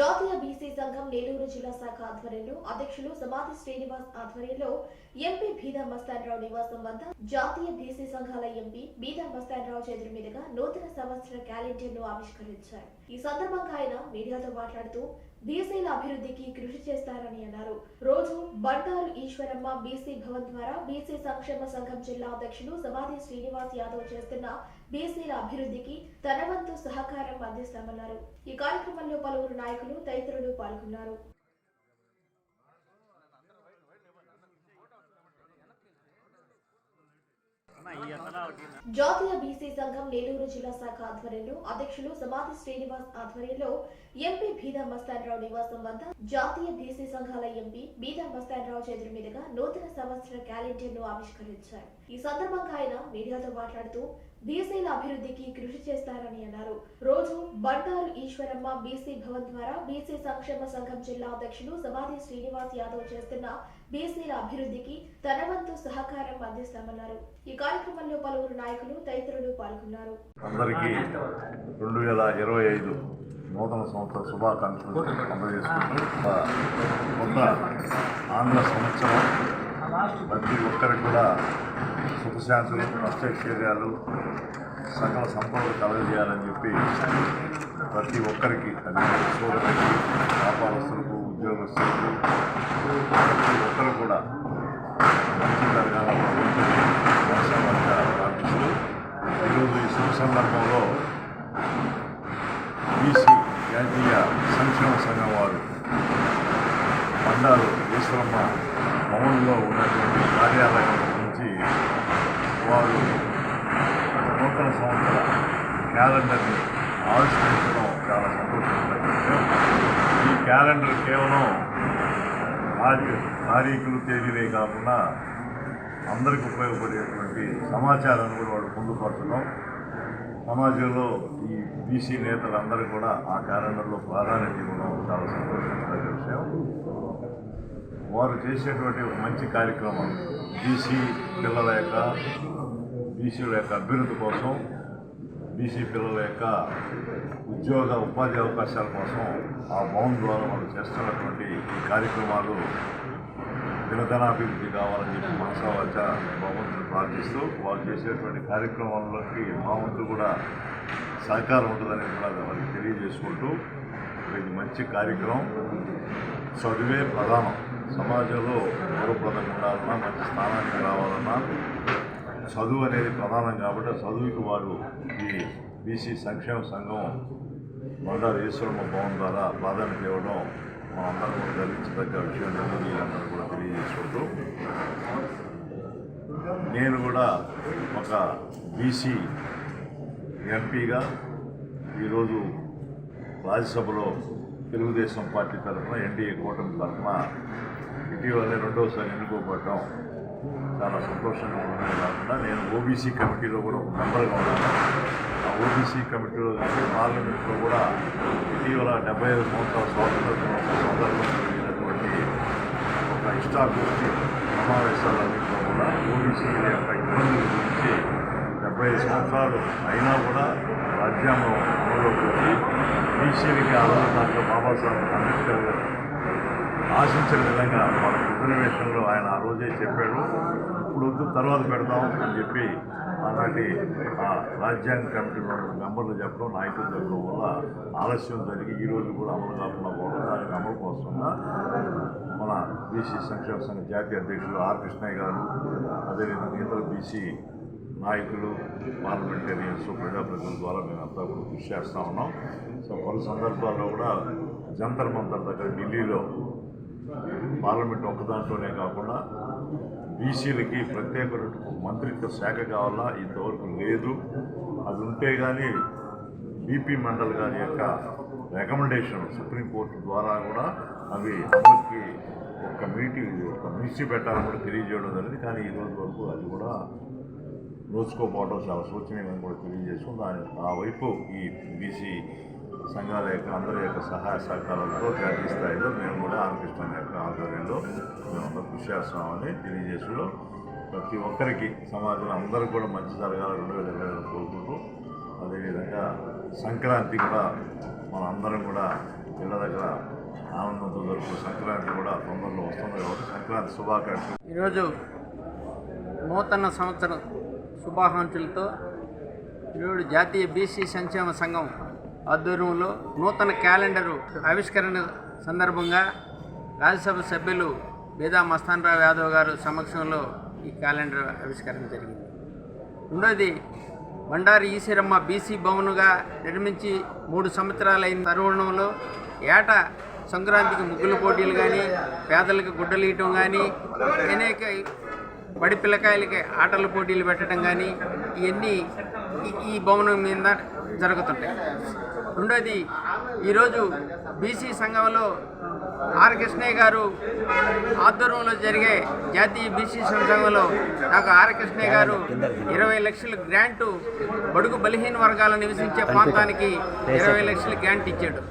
జాతీయ బీసీ సంఘం నెల్లూరు జిల్లా శాఖ ఆధ్వర్యంలో అధ్యక్షులు సమాధి శ్రీనివాస్ ఆధ్వర్యంలో ఎంపీ బీదా మస్తాన్రావు నివాసం వద్ద జాతీయ బీసీ సంఘాల ఎంపీ బీదా మస్తాన్రావు చేతుల మీదుగా నూతన సంవత్సర క్యాలెండర్ను ఆవిష్కరించారు. ఈ సందర్భంగా ఆయన మీడియాతో మాట్లాడుతూ బీసీల అభివృద్ధికి కృషి చేస్తారని అన్నారు. రోజు బండారు ఈశ్వరమ్మ బీసీ భవన్ ద్వారా బీసీ సంక్షేమ సంఘం జిల్లా అధ్యక్షులు సమాధి శ్రీనివాస్ యాదవ్ చేస్తున్న బీసీల అభివృద్ధికి తన వంతు సహకారం అందిస్తామన్నారు. ఈ కార్యక్రమంలో పలువురు నాయకులు తదితరులు పాల్గొన్నారు. జాతీయ బీసీ సంఘం నెల్లూరు జిల్లా శాఖ ఆధ్వర్యంలో అధ్యక్షులు సమాధి శ్రీనివాస్ ఆధ్వర్యంలో ఎంపీ బీదా మస్తానరావు నివాసం వద్ద జాతీయ బీసీ సంఘాల ఎంపీ బీదా మస్తానరావు చేతుల మీదుగా నూతన సంవత్సర క్యాలెండర్ను ఆవిష్కరించారు. ఈ సందర్భంగా ఆయన మీడియాతో మాట్లాడుతూ బీసీల అభివృద్ధికి కృషి చేస్తారని అన్నారు. రోజు బండారు ఈశ్వరమ్మ బీసీ భవన్ ద్వారా బీసీ సంక్షేమ సంఘం జిల్లా అధ్యక్షులు సమాధి శ్రీనివాస్ యాదవ్ చేస్తున్న బీసీల అభివృద్ధికి తన వంతు సహకారం అందిస్తామన్నారు. ఈ కార్యక్రమంలో పలువురు నాయకులు తదితరులు పాల్గొన్నారు. అందరికీ రెండు వేల ఇరవై ఐదు నూతన సంవత్సర శుభాకాంక్షలు అందజేసుకుంటూ ఆ కొత్త ఆంగ్ల సంవత్సరం ప్రతి ఒక్కరికి కూడా సుఖశాంతులు అష్టైశ్వర్యాలు సకల సంపదలు కలగజేయాలని చెప్పి ప్రతి ఒక్కరికి అది సోదరులకి వ్యాపారస్తులకు ఉద్యోగస్తులకు ప్రతి ఒక్కరు కూడా మంచి జరగాలని మనసారా ప్రార్థిస్తూ ఈరోజు ఈ శుభ సందర్భంలో బీసీ జాతీయ సంక్షేమ సంఘం వారు బండారు ఈశ్వరమ్మ భవన్లో ఉన్నటువంటి కార్యాలయం నుంచి వారు నూతన సంవత్సర క్యాలెండర్ని ఆవిష్కరించడం చాలా సంతోషంగా ఈ క్యాలెండర్ కేవలం తారీఖులు తేదీలే కాకుండా అందరికి ఉపయోగపడేటువంటి సమాచారాన్ని కూడా వాళ్ళు పొందుపరచడం సమాజంలో ఈ బీసీ నేతలందరూ కూడా ఆ క్యాలెండర్లో ప్రాధాన్యత ఇవ్వడం చాలా సంతోషించిన విషయం. వారు చేసేటువంటి ఒక మంచి కార్యక్రమం బీసీ పిల్లల యొక్క బీసీల యొక్క అభివృద్ధి కోసం బీసీ పిల్లల యొక్క ఉద్యోగ ఉపాధి అవకాశాల కోసం ఆ భవన్ ద్వారా వాళ్ళు చేస్తున్నటువంటి ఈ కార్యక్రమాలు దినధనాభివృద్ధి కావాలని చెప్పి మనసా వచ్చ భగవంతుని ప్రార్థిస్తూ వాళ్ళు చేసేటువంటి కార్యక్రమాల్లోకి మా వంతు కూడా సహకారం ఉంటుందని కూడా వారికి తెలియజేసుకుంటూ ఇది మంచి కార్యక్రమం చదువే ప్రధానం. సమాజంలో గౌరవప్రదంగా ఉండాలన్నా మంచి స్థానానికి రావాలన్నా చదువు అనేది ప్రధానం కాబట్టి చదువుకి వారు ఈ బీసీ సంక్షేమ సంఘం మండల ఈశ్వరమ్మ భవన్ ద్వారా ప్రాధాన్యత ఇవ్వడం మనందరం కూడా గర్వించదగ్గ విషయం మీరందరూ కూడా తెలియజేసుకుంటూ నేను కూడా ఒక బీసీ ఎంపీగా ఈరోజు రాజ్యసభలో తెలుగుదేశం పార్టీ తరఫున ఎన్డీఏ కూటమి తరఫున ఇటీవలే రెండవసారి ఎన్నుకోబడటం చాలా సంతోషంగా ఉండడమే కాకుండా నేను ఓబీసీ కమిటీలో కూడా ఒక మెంబర్గా ఉన్నాను. ఆ ఓబీసీ కమిటీలో కానీ పార్లమెంట్లో కూడా ఇటీవల డెబ్బై ఐదు సంవత్సరాల స్వాతంత్ర సందర్భంగా జరిగినటువంటి ఒక ఇష్టాభివృద్ధి సమావేశాలన్నింటిలో కూడా ఓబీసీల యొక్క ఇబ్బందుల గురించి డెబ్బై ఐదు సంవత్సరాలు అయినా కూడా రాజ్యాంగం అమలులోకి వచ్చి బీసీలకి ఆధార రోజు దాంట్లో బాబాసాహెబ్ అంబేద్కర్ గారు ఆశించిన విధంగా మన ఉపనివేశంలో ఆయన ఆ రోజే చెప్పాడు. ఇప్పుడు వద్దు తర్వాత పెడతాం అని చెప్పి అలాంటి ఆ రాజ్యాంగ కమిటీలో మెంబర్లు చెప్పడం నాయకులు చెప్పడం వల్ల ఆలస్యం జరిగి ఈరోజు కూడా అమలు కాకుండా పోవడం దానికి అమలు కోసంగా మన బీసీ సంక్షేమ సంఘ జాతీయ అధ్యక్షులు ఆర్ కృష్ణయ్య గారు అదేవిధంగా ఇతర బీసీ నాయకులు పార్లమెంటేరియన్స్ ప్రజాప్రతినిధుల ద్వారా మేమంతా కూడా కృషి చేస్తూ ఉన్నాం. సో పలు సందర్భాల్లో కూడా జంతర్ మంతర్ దగ్గర ఢిల్లీలో పార్లమెంట్ ఒక్క దాంట్లోనే కాకుండా బీసీలకి ప్రత్యేక మంత్రిత్వ శాఖ కావాలా? ఇంతవరకు లేదు. అది ఉంటే కానీ బీపీ మండల్ గారి యొక్క రికమెండేషన్ సుప్రీంకోర్టు ద్వారా కూడా అవి అమలుకి ఒక మీటింగ్ ఒక మినిస్ట్రీ పెట్టాలని కూడా తెలియజేయడం జరిగింది. కానీ ఈరోజు రోజు వరకు అది కూడా నోచుకోపోవడం చాలా శోచనీయమని కూడా తెలియజేసుకుని దాని ఆ వైపు ఈ బీసీ సంఘాల యొక్క అందరి యొక్క సహాయ సహకారాలతో జాతీయ స్థాయిలో మేము కూడా ఆర్కెస్ట్రా యొక్క ఆధ్వర్యంలో మేము కృషి చేస్తామని తెలియజేసులో ప్రతి ఒక్కరికి సమాజంలో అందరూ కూడా మంచి జరగాలని రెండు వేల ఇరవై ఏడు కోరుకుంటూ అదేవిధంగా సంక్రాంతి కూడా మన అందరం కూడా ఇళ్ళ దగ్గర ఆనందంతో జరుపు సంక్రాంతి కూడా తొందరలో వస్తుంది కాబట్టి సంక్రాంతి శుభాకాంక్షలు. ఈరోజు నూతన సంవత్సరం. శుభాకాంక్షలతో ఈరోజు జాతీయ బీసీ సంక్షేమ సంఘం ఆధ్వర్యంలో నూతన క్యాలెండరు ఆవిష్కరణ సందర్భంగా రాజ్యసభ సభ్యులు బేదా మస్తాన్రావు యాదవ్ గారు సమక్షంలో ఈ క్యాలెండర్ ఆవిష్కరణ జరిగింది. రెండోది బండారి ఈశ్వరమ్మ బీసీ భవనుగా నిర్మించి మూడు సంవత్సరాలైన తరుణంలో ఏటా సంక్రాంతికి ముగ్గుల పోటీలు కానీ పేదలకు గుడ్డలు ఇవ్వటం కానీ అనేక బడి పిల్లకాయలకి ఆటల పోటీలు పెట్టడం కానీ ఇవన్నీ ఈ- భవనం మీద జరుగుతుంటాయి. రెండోది ఈరోజు బీసీ సంఘంలో ఆర్ కృష్ణయ్య గారు ఆధ్వర్యంలో జరిగే జాతీయ బీసీ సంఘంలో నాకు ఆర్ కృష్ణయ్య గారు ఇరవై లక్షల గ్రాంటు బడుగు బలహీన వర్గాలు నివసించే ప్రాంతానికి ఇరవై లక్షల గ్రాంట్ ఇచ్చాడు.